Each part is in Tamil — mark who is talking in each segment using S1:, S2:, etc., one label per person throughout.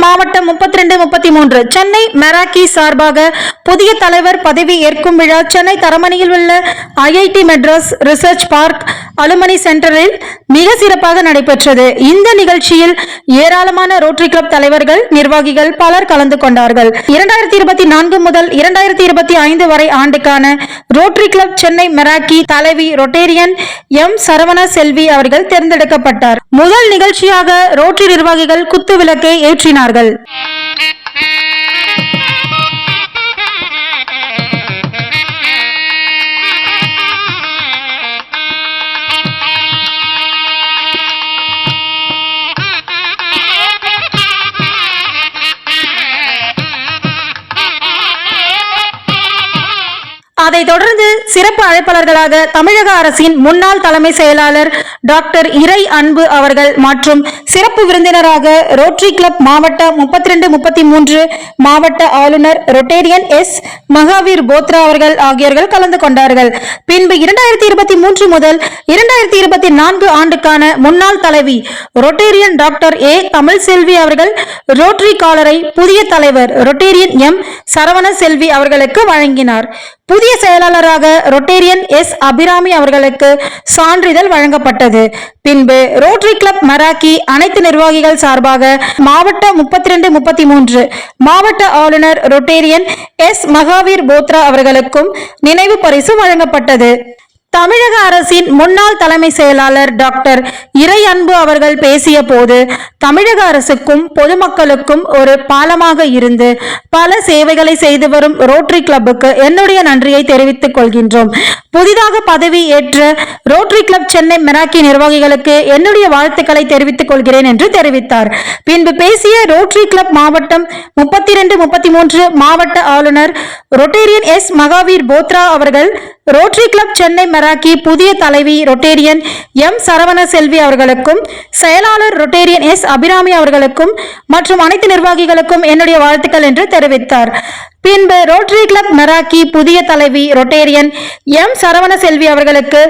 S1: மாவட்டம் முப்பத்தி ரெண்டு முப்பத்தி மூன்று சென்னை மெராக்கி சார்பாக புதிய தலைவர் பதவி ஏற்கும் விழா சென்னை தரமணியில் உள்ள IIT Madras research park alumni சென்டரில் மிக சிறப்பாக நடைபெற்றது. இந்த நிகழ்ச்சியில் ஏராளமான ரோட்டரி கிளப் தலைவர்கள் நிர்வாகிகள் பலர் கலந்து கொண்டார்கள். இரண்டாயிரத்தி இருபத்தி நான்கு முதல் இரண்டாயிரத்தி இருபத்தி ஐந்து வரை ஆண்டுக்கான ரோட்டரி கிளப் சென்னை மெராக்கி தலைவி ரொட்டேரியன் எம். சரவண செல்வி அவர்கள் தேர்ந்தெடுக்கப்பட்டார். முதல் நிகழ்ச்சியாக ரோட்டரி நிர்வாகிகள் குத்து விளக்கை ஏற்றினார்கள். அதைத் தொடர்ந்து சிறப்பு அழைப்பாளர்களாக தமிழக அரசின் முன்னாள் தலைமை செயலாளர் டாக்டர் இறை அன்பு அவர்கள் மற்றும் சிறப்பு விருந்தினராக ரோட்டரி கிளப் மாவட்ட முப்பத்தி ரெண்டு முப்பத்தி மூன்று மாவட்ட ஆளுநர் ரொட்டேரியன் எஸ். மகாவீர் போத்ரா அவர்கள் ஆகியோர்கள் கலந்து கொண்டார்கள். பின்பு இரண்டாயிரத்தி இருபத்தி மூன்று முதல் இரண்டாயிரத்தி இருபத்தி நான்கு ஆண்டுக்கான முன்னாள் தலைவி Rotarian doctor A. Tamil Selvi அவர்கள் ரோட்டரி காலரை புதிய தலைவர் ரொட்டேரியன் எம். சரவண செல்வி அவர்களுக்கு வழங்கினார். புதிய செயலாளராக ரொட்டேரியன் எஸ். அபிராமி அவர்களுக்கு சான்றிதழ் வழங்கப்பட்டது. பின்பு ரோட்டரி கிளப் மராக்கி அனைத்து நிர்வாகிகள் சார்பாக மாவட்ட முப்பத்தி ரெண்டு முப்பத்தி மூன்று மாவட்ட ஆளுநர் ரொட்டேரியன் எஸ். மகாவீர் போத்ரா அவர்களுக்கும் நினைவு பரிசு வழங்கப்பட்டது. தமிழக அரசின் முன்னாள் தலைமை செயலாளர் டாக்டர் இறை அன்பு அவர்கள் பேசிய போது தமிழக அரசுக்கும் பொதுமக்களுக்கும் ஒரு பாலமாக இருந்து பல சேவைகளை செய்து வரும் ரோட்டரி கிளப்புக்கு என்னுடைய நன்றியை தெரிவித்துக் கொள்கின்றோம். புதிதாக பதவி ஏற்ற ரோட்டரி கிளப் சென்னை மெராக்கி நிர்வாகிகளுக்கு என்னுடைய வாழ்த்துக்களை தெரிவித்துக் கொள்கிறேன் என்று தெரிவித்தார். பின்பு பேசிய ரோட்டரி கிளப் மாவட்டம் முப்பத்தி ரெண்டு முப்பத்தி மூன்று மாவட்ட ஆளுநர் ரொட்டேரியன் எஸ் மகாவீர் போத்ரா அவர்கள் ரோட்டரி கிளப் சென்னை மெராக்கி புதிய தலைவி ரொட்டேரியன் எம் சரவண செல்வி அவர்களுக்கும் செயலாளர் ரொட்டேரியன் எஸ் அபிராமி அவர்களுக்கும் மற்றும் அனைத்து நிர்வாகிகளுக்கும் என்னுடைய வாழ்த்துக்கள் என்று தெரிவித்தார். பின்பு ரோட்டரி கிளப் மெராக்கி புதிய தலைவி ரொட்டேரியன் எம் சரவண செல்வி அவர்களுக்கு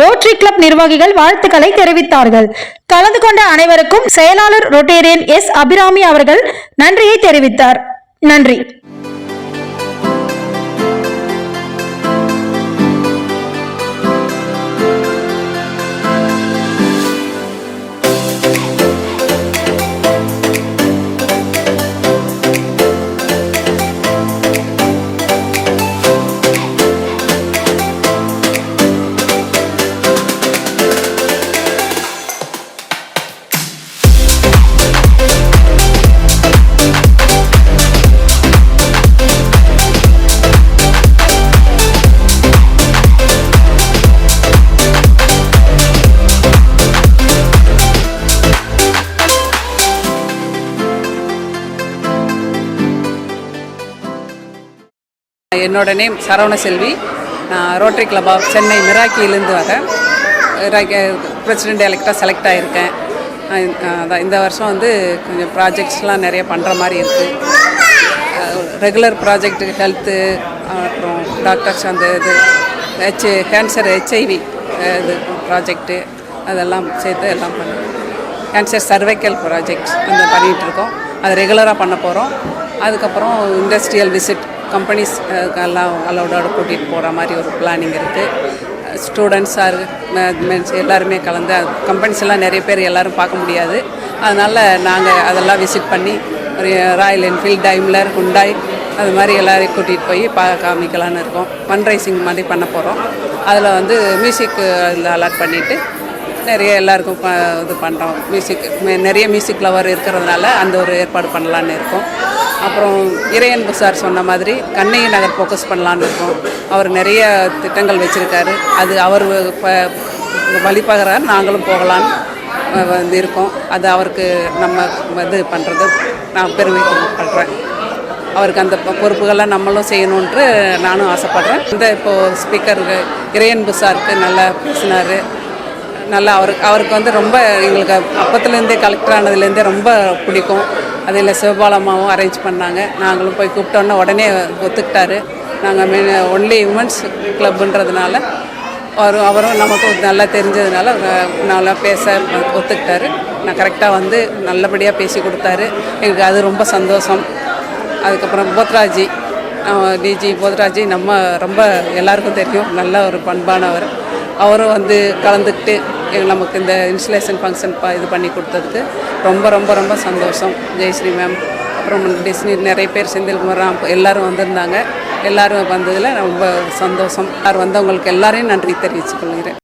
S1: ரோட்டரி கிளப் நிர்வாகிகள் வாழ்த்துக்களை தெரிவித்தார்கள். கலந்து கொண்ட அனைவருக்கும் செயலாளர் ரொட்டேரியன் எஸ் அபிராமி அவர்கள் நன்றியை தெரிவித்தார். நன்றி.
S2: என்னோட நேம் சரவண செல்வி. நான் ரோட்டரி கிளப் ஆஃப் சென்னை மிராக்கியிலேருந்து வரேன் பிரசிடெண்ட் எலெக்டாக செலக்ட் ஆகியிருக்கேன் அதான் இந்த வருஷம் வந்து கொஞ்சம் ப்ராஜெக்ட்ஸ்லாம் நிறைய பண்ணுற மாதிரி இருக்குது ரெகுலர் ப்ராஜெக்ட் ஹெல்த்து அப்புறம் டாக்டர்ஸ் அந்த இது ஹெச் கேன்சர் ஹெச்ஐவி இது ப்ராஜெக்ட்டு அதெல்லாம் சேர்த்து எல்லாம் பண்ணுறோம் கேன்சர் சர்வைக்கல் ப்ராஜெக்ட் அந்த பண்ணிகிட்ருக்கோம் அது ரெகுலராக பண்ண போகிறோம் அதுக்கப்புறம் இண்டஸ்ட்ரியல் விசிட் Uh, கம்பெனிஸ் எல்லாம் அலோடோட கூட்டிகிட்டு போகிற மாதிரி ஒரு பிளானிங் இருக்குது ஸ்டூடெண்ட்ஸாக மென்ஸ் எல்லாருமே கலந்து கம்பெனிஸ் எல்லாம் நிறைய பேர் எல்லோரும் பார்க்க முடியாது. அதனால் நாங்கள் அதெல்லாம் விசிட் பண்ணி ஒரு ராயல் என்ஃபீல்ட் டைம்லர் குண்டாய் அது மாதிரி எல்லாரையும் கூட்டிகிட்டு போய் பா காமிக்கலான்னு இருக்கோம். ஃபன் ரைசிங் மாதிரி பண்ண போகிறோம் அதில் வந்து மியூசிக் இதில் uh, அலாட் பண்ணிவிட்டு நிறைய எல்லாருக்கும் ப இது பண்ணுறோம் மியூசிக் நிறைய மியூசிக் லவர் இருக்கிறதுனால அந்த ஒரு ஏற்பாடு பண்ணலான்னு இருக்கோம். அப்புறம் இறையன்பு சார் சொன்ன மாதிரி கண்ணகி நகர் ஃபோக்கஸ் பண்ணலான்னு இருக்கோம். அவர் நிறைய திட்டங்கள் வச்சுருக்காரு. அது அவர் வழிபகிறார் நாங்களும் போகலான்னு வந்து இருக்கோம். அது அவருக்கு நம்ம இது பண்ணுறது நான் பெருமைப்படுறேன் அவருக்கு அந்த பொறுப்புகள்லாம் நம்மளும் செய்யணுன்ட்டு நானும் ஆசைப்பட்றேன். இந்த இப்போது ஸ்பீக்கர் இறையன்பு சாருக்கு நல்லா பேசினார். நல்லா அவருக்கு அவருக்கு வந்து ரொம்ப எங்களுக்கு அப்பத்துலேருந்தே கலெக்டர் ஆனதுலேருந்தே ரொம்ப பிடிக்கும். அதில் சிவபாலம்மாவும் அரேஞ்ச் பண்ணாங்க. நாங்களும் போய் கூப்பிட்டோன்னே உடனே ஒத்துக்கிட்டாரு. நாங்கள் மெயின் ஒன்லி உமன்ஸ் கிளப்புன்றதுனால அவரும் அவரும் நமக்கு நல்லா தெரிஞ்சதுனால நல்லா பேச ஒத்துக்கிட்டாரு. நான் கரெக்டாக வந்து நல்லபடியாக பேசி கொடுத்தாரு. எங்களுக்கு அது ரொம்ப சந்தோஷம். அதுக்கப்புறம் போத்ராஜி டிஜி போத்ராஜி நம்ம ரொம்ப எல்லாருக்கும் தெரியும். நல்ல ஒரு பண்பானவர். அவரும் வந்து கலந்துக்கிட்டு நமக்கு இந்த இன்ஸ்டலேஷன் ஃபங்க்ஷன் இது பண்ணி கொடுத்ததுக்கு ரொம்ப ரொம்ப ரொம்ப சந்தோஷம். ஜெயஸ்ரீ மேம் அப்புறம் டிஸ்னி நிறைய பேர் செந்தில்குமார் ராம் எல்லாரும் வந்திருந்தாங்க. எல்லாரும் வந்ததில் ரொம்ப சந்தோஷம். யார் வந்தவங்களுக்கு எல்லாரையும் நன்றி தெரிவித்துக் கொள்கிறேன்.